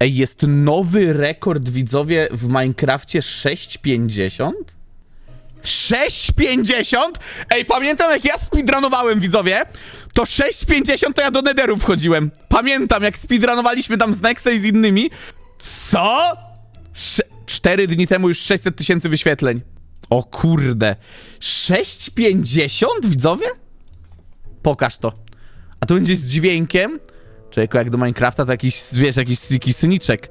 Ej, jest nowy rekord, widzowie, w Minecrafcie 650? 6,50? Ej, pamiętam jak ja speedrunowałem, widzowie, to 6,50 to ja do Netheru wchodziłem. Pamiętam jak speedrunowaliśmy tam z Nexa i z innymi. Co? Sze- Cztery dni temu już 600 tysięcy wyświetleń. O kurde. 6,50 widzowie? Pokaż to. A to będzie z dźwiękiem? Człowieku, jak do Minecrafta to jakiś, wiesz, jakiś syniczek.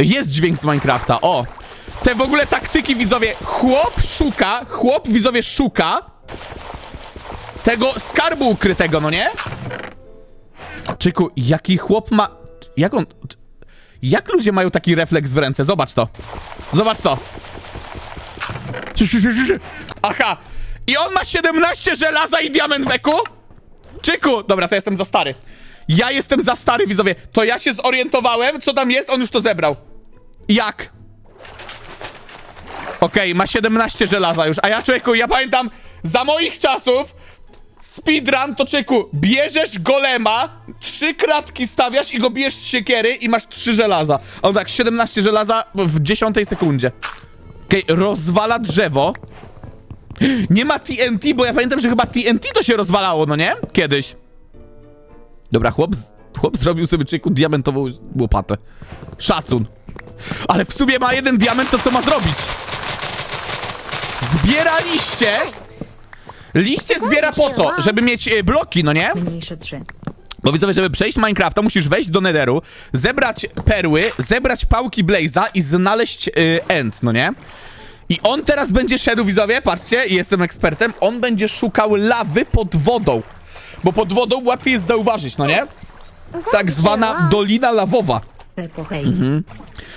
Jest dźwięk z Minecrafta, o! Te w ogóle taktyki, widzowie, chłop szuka, chłop, widzowie, szuka tego skarbu ukrytego, no nie? Czyku, jaki chłop ma... Jak on... Jak ludzie mają taki refleks w ręce? Zobacz to. Zobacz to. Aha. I on ma 17 żelaza i diament weku? Czyku! Dobra, to jestem za stary. Ja jestem za stary, widzowie. To ja się zorientowałem, co tam jest, on już to zebrał. Jak? Okej, ma 17 żelaza już, a ja, człowieku, ja pamiętam, za moich czasów speedrun to, człowieku, bierzesz golema, trzy kratki stawiasz i go bierzesz z siekiery i masz trzy żelaza. On tak, 17 żelaza w 10 sekundzie. Okej, rozwala drzewo. Nie ma TNT, bo ja pamiętam, że chyba TNT to się rozwalało, no nie? Kiedyś. Dobra, chłop, chłop zrobił sobie czyku diamentową łopatę. Szacun. Ale w sumie ma jeden diament, to co ma zrobić? Zbiera liście. Liście zbiera po co? Żeby mieć e, bloki, no nie? Mniejsze 3. Bo widzowie, żeby przejść Minecrafta, musisz wejść do Netheru, zebrać perły, zebrać pałki Blaze'a i znaleźć y, end, no nie? I on teraz będzie szedł, widzowie, patrzcie, jestem ekspertem, on będzie szukał lawy pod wodą. Bo pod wodą łatwiej jest zauważyć, no nie? Tak zwana dolina lawowa. Mhm.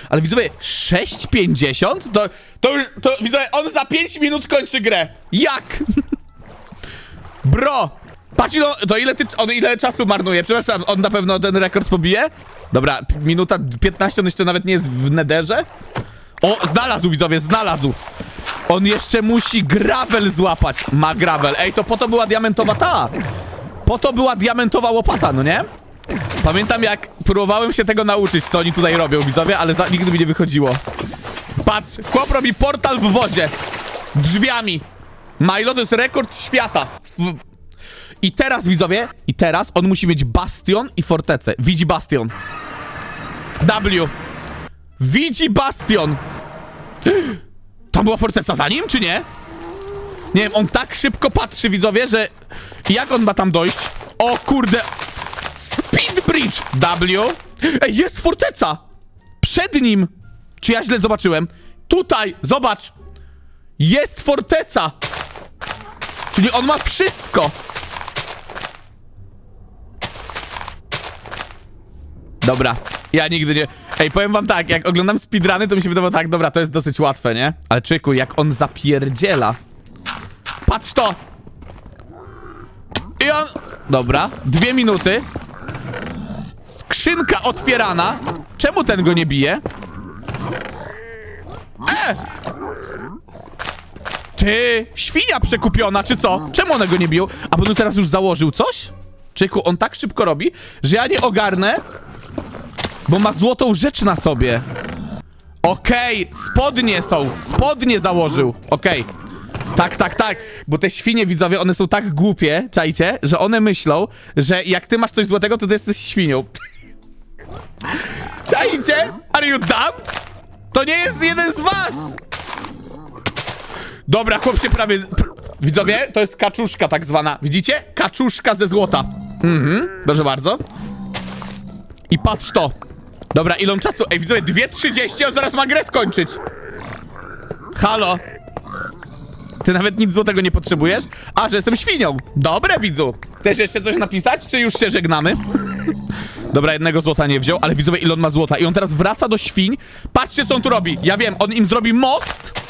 Ale widzowie, 6,50? To, to już, to widzowie, on za 5 minut kończy grę. Jak? Bro! Patrz, no, to ile ty, on ile czasu marnuje? Przepraszam, on na pewno ten rekord pobije? Dobra, minuta 15, on jeszcze nawet nie jest w nederze? O, znalazł, widzowie, znalazł! On jeszcze musi gravel złapać. Ma gravel. Ej, to po to była diamentowa ta. Po to była diamentowa łopata, no nie? Pamiętam jak próbowałem się tego nauczyć, co oni tutaj robią, widzowie, ale za, nigdy mi nie wychodziło. Patrz, chłop robi portal w wodzie. Drzwiami. Milo to jest rekord świata. W... I teraz, widzowie, i teraz on musi mieć bastion i fortecę. Widzi bastion. W. Widzi bastion. Tam była forteca za nim, czy nie? Nie wiem, on tak szybko patrzy, widzowie, że... Jak on ma tam dojść? O kurde, Speed Bridge W. Ej, jest forteca! Przed nim! Czy ja źle zobaczyłem? Tutaj, zobacz! Jest forteca! Czyli on ma wszystko! Dobra, ja nigdy nie... Ej, powiem wam tak, jak oglądam speedruny, to mi się wydawało tak, dobra, to jest dosyć łatwe, nie? Ale czyku, jak on zapierdziela. Patrz to! I on... Dobra, dwie minuty. Skrzynka otwierana. Czemu ten go nie bije? E! Ty, świnia przekupiona, czy co? Czemu one go nie biją? A bo on teraz już założył coś? Czyku, on tak szybko robi, że ja nie ogarnę, bo ma złotą rzecz na sobie. Okej, spodnie są, spodnie założył. Okej. Tak, tak, tak, bo te świnie, widzowie, one są tak głupie, czajcie, że one myślą, że jak ty masz coś złotego, to ty jesteś świnią. Czajcie? Are you dumb? To nie jest jeden z was! Dobra, chłop się prawie... pr- Widzowie, to jest kaczuszka tak zwana. Widzicie? Kaczuszka ze złota. Mhm, proszę bardzo. I patrz to. Dobra, ile czasu? Ej, widzowie, 2.30, on zaraz ma grę skończyć. Halo? Ty nawet nic złotego nie potrzebujesz? A, że jestem świnią. Dobre, widzu. Chcesz jeszcze coś napisać, czy już się żegnamy? Dobra, jednego złota nie wziął, ale widzowie, ile on ma złota. I on teraz wraca do świń. Patrzcie, co on tu robi. Ja wiem, on im zrobi most.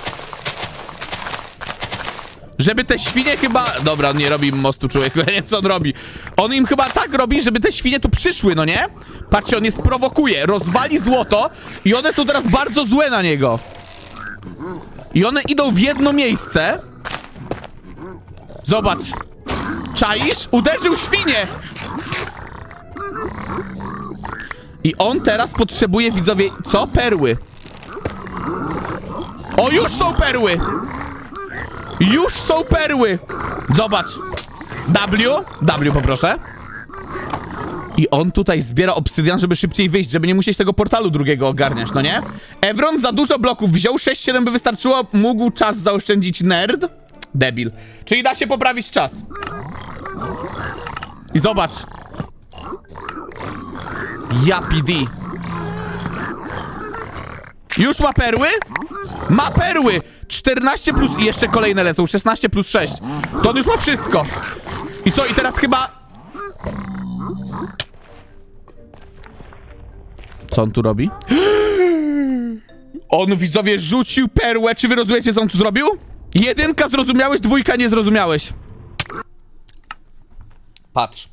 Żeby te świnie chyba... Dobra, on nie robi mostu, człowieku. Ja nie co on robi. On im chyba tak robi, żeby te świnie tu przyszły, no nie? Patrzcie, on je sprowokuje. Rozwali złoto i one są teraz bardzo złe na niego. I one idą w jedno miejsce. Zobacz. Czaisz? Uderzył świnie! I on teraz potrzebuje, widzowie, co? Perły. O, już są perły! Już są perły! Zobacz. W, W poproszę. I on tutaj zbiera obsydian, żeby szybciej wyjść, żeby nie musieć tego portalu drugiego ogarniać, no nie? Evron za dużo bloków wziął, 6-7 by wystarczyło, mógł czas zaoszczędzić nerd. Debil. Czyli da się poprawić czas. I zobacz. Ja PD. Już ma perły? Ma perły! 14 plus i jeszcze kolejne lecą, 16 plus 6. To on już ma wszystko. I co, i teraz chyba... Co on tu robi? On, widzowie, rzucił perłę. Czy wy rozumiecie, co on tu zrobił? Jedynka zrozumiałeś, dwójka nie zrozumiałeś. Patrz.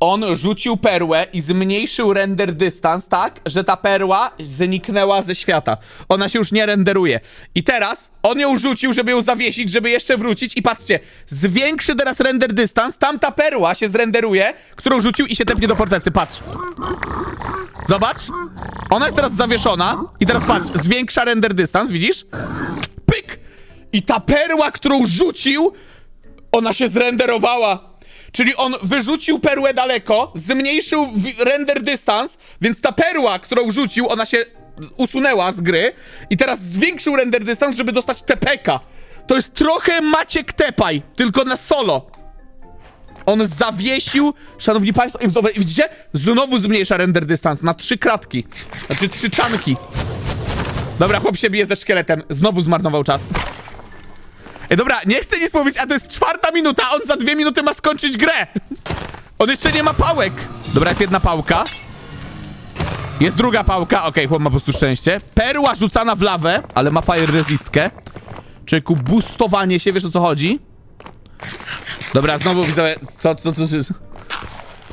On rzucił perłę i zmniejszył render dystans tak, że ta perła zniknęła ze świata. Ona się już nie renderuje. I teraz on ją rzucił, żeby ją zawiesić, żeby jeszcze wrócić i patrzcie, zwiększy teraz render dystans, tamta perła się zrenderuje, którą rzucił i się tepnie do fortecy. Patrz. Zobacz. Ona jest teraz zawieszona i teraz patrz, zwiększa render dystans, widzisz? Pyk! I ta perła, którą rzucił, ona się zrenderowała. Czyli on wyrzucił perłę daleko, zmniejszył render dystans, więc ta perła, którą rzucił, ona się usunęła z gry i teraz zwiększył render dystans, żeby dostać TPK. To jest trochę Maciek Tepaj, tylko na solo. On zawiesił, szanowni państwo, i znowu- widzicie? Znowu zmniejsza render dystans na trzy kratki. Znaczy trzy czanki. Dobra, chłop się bije ze szkieletem. Znowu zmarnował czas. Ej, dobra, nie chcę nic mówić, a to jest czwarta minuta, on za dwie minuty ma skończyć grę. On jeszcze nie ma pałek. Dobra, jest jedna pałka. Jest druga pałka, okej, chłop ma po prostu szczęście. Perła rzucana w lawę, ale ma fire resistkę. Czyli boostowanie się, wiesz o co chodzi? Dobra, znowu widzę, co, co, co, co?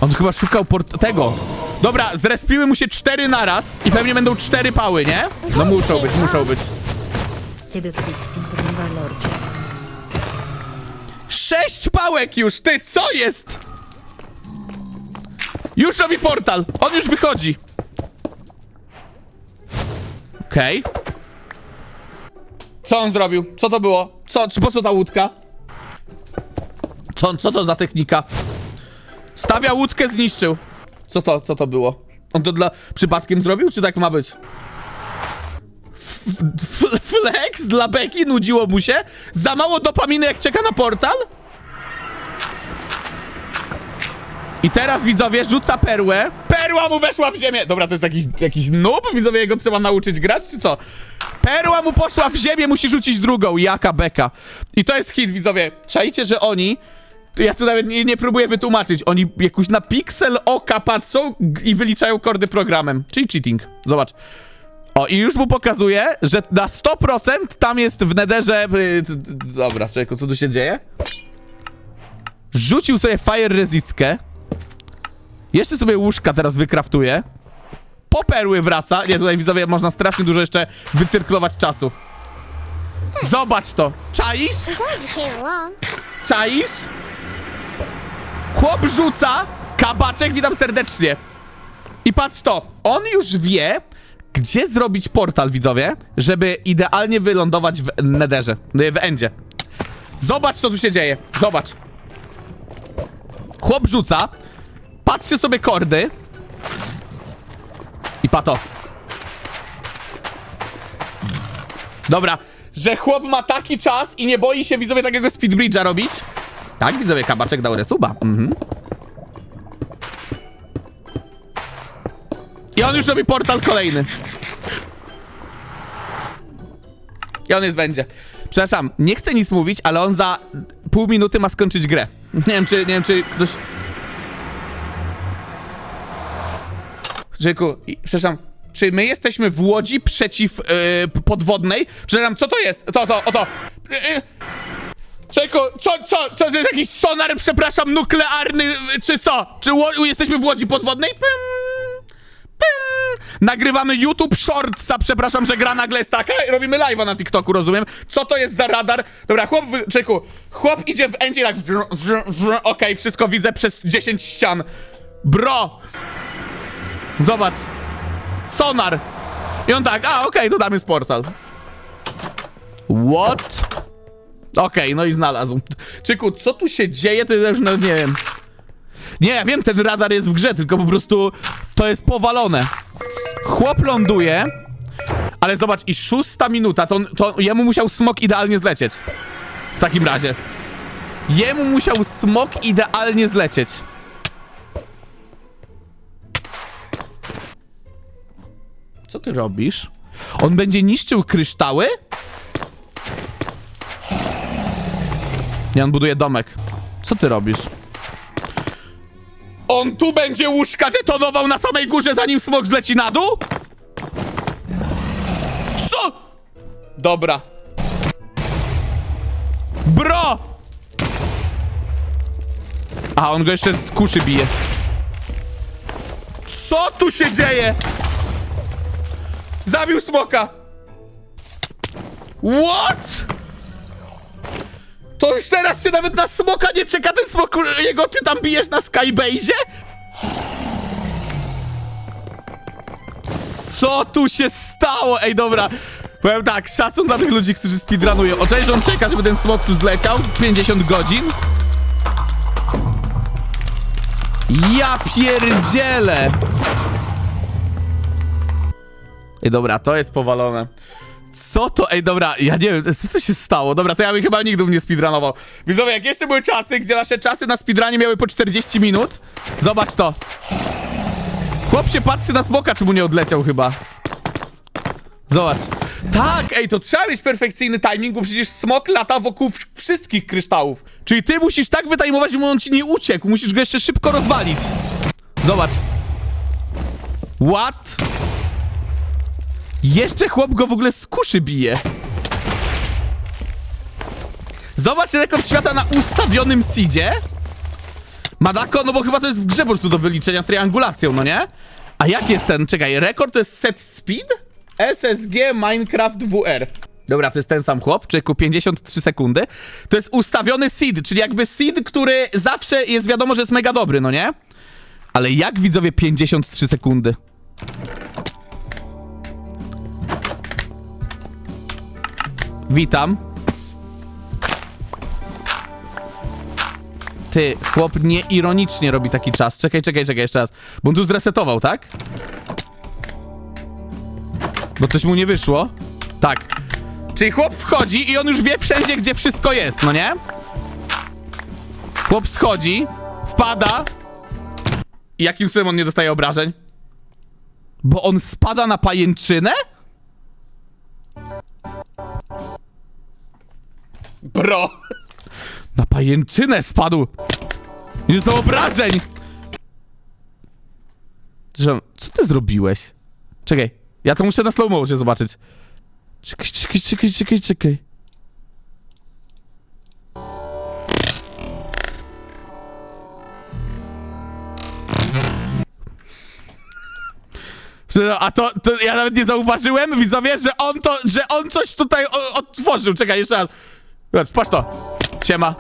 On chyba szukał port... tego. Dobra, zrespiły mu się cztery naraz i pewnie będą cztery pały, nie? No muszą być, muszą być. Kiedy to jest lordzie. Sześć pałek już, ty, co jest? Już robi portal, on już wychodzi. Okej. Co on zrobił? Co to było? Co, czy po co ta łódka? Co, co to za technika? Stawia łódkę, zniszczył. Co to, co to było? On to dla przypadkiem zrobił, czy tak ma być? Flex dla Beki nudziło mu się? Za mało dopaminy jak czeka na portal? I teraz widzowie rzuca perłę. Perła mu weszła w ziemię. Dobra, to jest jakiś, jakiś noob? Widzowie jego trzeba nauczyć grać, czy co? Perła mu poszła w ziemię, musi rzucić drugą. Jaka beka. I to jest hit, widzowie. Czajcie, że oni... Ja tu nawet nie, nie próbuję wytłumaczyć. Oni jakoś na piksel oka patrzą i wyliczają kordy programem. Czyli cheating. Zobacz. O, i już mu pokazuje, że na 100% tam jest w nederze... y, Dobra, człowieku, co tu się dzieje? Rzucił sobie fire resistkę. Jeszcze sobie łóżka teraz wykraftuje. Po perły wraca. Nie, tutaj widzowie można strasznie dużo jeszcze wycyrklować czasu. Zobacz to. Czaisz? Czaisz? Chłop rzuca. Kabaczek, witam serdecznie. I patrz to. On już wie, gdzie zrobić portal, widzowie, żeby idealnie wylądować w nederze. W endzie. Zobacz, co tu się dzieje. Zobacz. Chłop rzuca. Patrzy sobie kordy. I pato. Dobra, że chłop ma taki czas i nie boi się widzowie takiego speedbridge'a robić. Tak, widzowie, kabaczek dał resuba. Mhm. On już robi portal kolejny. I on jest będzie. Przepraszam, nie chcę nic mówić, ale on za pół minuty ma skończyć grę. Nie wiem, czy, nie wiem, czy ktoś... Rzeku, przepraszam, czy my jesteśmy w łodzi przeciw yy, podwodnej? Przepraszam, co to jest? To, to, oto. Yy, yy. Czeko, co, co, co, to jest jakiś sonar, przepraszam, nuklearny, yy, czy co? Czy jesteśmy w łodzi podwodnej? Pym, pym. Nagrywamy YouTube Shortsa, przepraszam, że gra nagle jest taka, robimy live'a na TikToku, rozumiem? Co to jest za radar? Dobra, chłop, wy- Czeku, chłop idzie w endzie tak, okej, wszystko widzę przez 10 ścian. Bro! Zobacz. Sonar! I on tak, a okej, to tam jest portal. What? Okej, no i znalazł. Czyku, co tu się dzieje, to już nawet nie wiem. Nie, ja wiem, ten radar jest w grze, tylko po prostu to jest powalone. Chłop ląduje, ale zobacz, i szósta minuta, to, to jemu musiał smok idealnie zlecieć. W takim razie. Jemu musiał smok idealnie zlecieć. Co ty robisz? On będzie niszczył kryształy? Nie, on buduje domek. Co ty robisz? On tu będzie łóżka detonował na samej górze, zanim smok zleci na dół? Co? Dobra. Bro! A, on go jeszcze z kuszy bije. Co tu się dzieje? Zabił smoka! What? To już teraz się nawet na smoka nie czeka, ten smok, jego ty tam bijesz na Skybase? Co tu się stało? Ej, dobra. Powiem tak, szacun dla tych ludzi, którzy speedrunują. Oczywiście, że on czeka, żeby ten smok tu zleciał. 50 godzin. Ja pierdzielę! Ej, dobra, to jest powalone. Co to? Ej, dobra, ja nie wiem, co to się stało? Dobra, to ja bym chyba nigdy nie speedrunował. Widzowie, jak jeszcze były czasy, gdzie nasze czasy na speedrunie miały po 40 minut, zobacz to. Chłop się patrzy na smoka, czy mu nie odleciał chyba. Zobacz. Tak, ej, to trzeba mieć perfekcyjny timing, bo przecież smok lata wokół wszystkich kryształów. Czyli ty musisz tak wytajmować, żeby on ci nie uciekł. Musisz go jeszcze szybko rozwalić. Zobacz. What? Jeszcze chłop go w ogóle z kuszy bije. Zobacz rekord świata na ustawionym seedzie. Madako, no bo chyba to jest w grze po prostu do wyliczenia triangulacją, no nie? A jak jest ten? Czekaj, rekord to jest set speed? SSG Minecraft WR. Dobra, to jest ten sam chłop, czyli 53 sekundy. To jest ustawiony seed, czyli jakby seed, który zawsze jest wiadomo, że jest mega dobry, no nie? Ale jak widzowie 53 sekundy? Witam. Ty, chłop nieironicznie robi taki czas. Czekaj, czekaj, czekaj, jeszcze raz. Bo on tu zresetował, tak? Bo coś mu nie wyszło. Tak. Czyli chłop wchodzi i on już wie wszędzie, gdzie wszystko jest, no nie? Chłop schodzi, wpada. I jakim cudem on nie dostaje obrażeń? Bo on spada na pajęczynę? Bro! Na pajęczynę spadł! Nie są obrażeń! Że, co ty zrobiłeś? Czekaj, ja to muszę na slow motion zobaczyć. Czekaj, czekaj, czekaj, czekaj, czekaj. A to, to ja nawet nie zauważyłem, widzowie, że on to, że on coś tutaj otworzył. Czekaj, jeszcze raz. Zobacz, patrz to. Siema.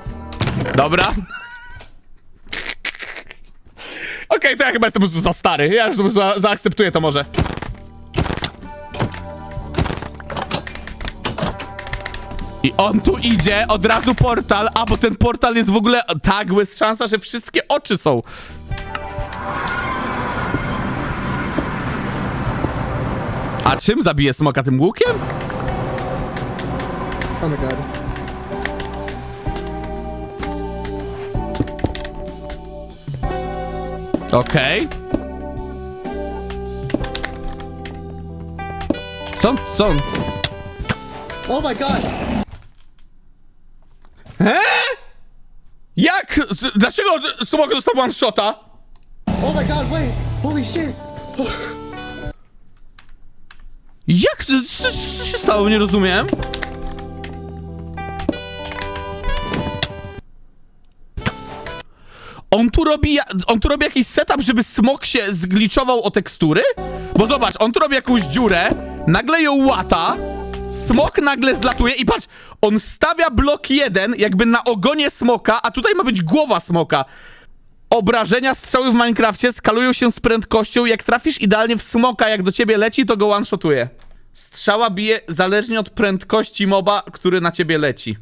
Dobra. Okej, to ja chyba jestem za stary. Ja już za, zaakceptuję to może. I on tu idzie, od razu portal, a bo ten portal jest w ogóle tak, jest szansa, że wszystkie oczy są. A czym zabije smoka tym łukiem? Oh my god. Okej. Co? Co? Oh my god! Jak? Z- Dlaczego smok dostał one shota? Oh my god, wait! Holy shit! Jak? Co, co się stało? Nie rozumiem. On tu robi, on tu robi jakiś setup, żeby smok się zgliczował o tekstury? Bo zobacz, on tu robi jakąś dziurę, nagle ją łata, smok nagle zlatuje i patrz, on stawia blok jeden jakby na ogonie smoka, a tutaj ma być głowa smoka. Obrażenia strzały w Minecrafcie skalują się z prędkością. Jak trafisz idealnie w smoka, jak do ciebie leci, to go one-shotuje. Strzała bije zależnie od prędkości moba, który na ciebie leci.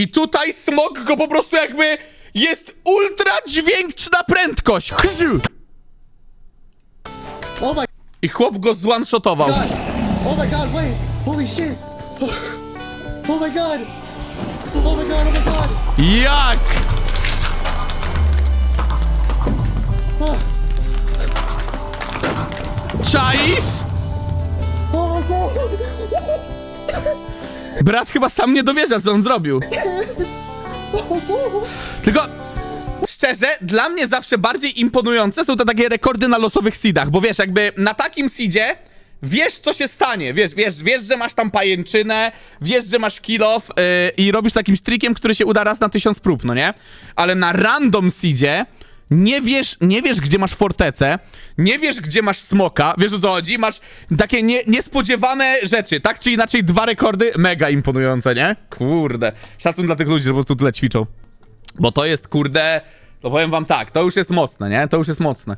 I tutaj smok go po prostu jakby jest ultra dźwięczna prędkość. Oh my I chłop go zone-shotował. god. Oh my god, wait. Holy shit. Oh my god. Oh my god, oh my god. Jak? Oh, Czaisz? oh my god. Brat chyba sam nie dowierza, co on zrobił. Tylko szczerze, dla mnie zawsze bardziej imponujące są te takie rekordy na losowych seedach, bo wiesz, jakby na takim seedzie wiesz, co się stanie. Wiesz, wiesz, wiesz, że masz tam pajęczynę, wiesz, że masz kill off yy, i robisz takim trikiem, który się uda raz na tysiąc prób, no nie? Ale na random seedzie nie wiesz, nie wiesz, gdzie masz fortecę, nie wiesz, gdzie masz smoka, wiesz o co chodzi? Masz takie nie, niespodziewane rzeczy, tak czy inaczej dwa rekordy mega imponujące, nie? Kurde. Szacun dla tych ludzi, że po prostu tyle ćwiczą. Bo to jest, kurde, no powiem wam tak, to już jest mocne, nie? To już jest mocne.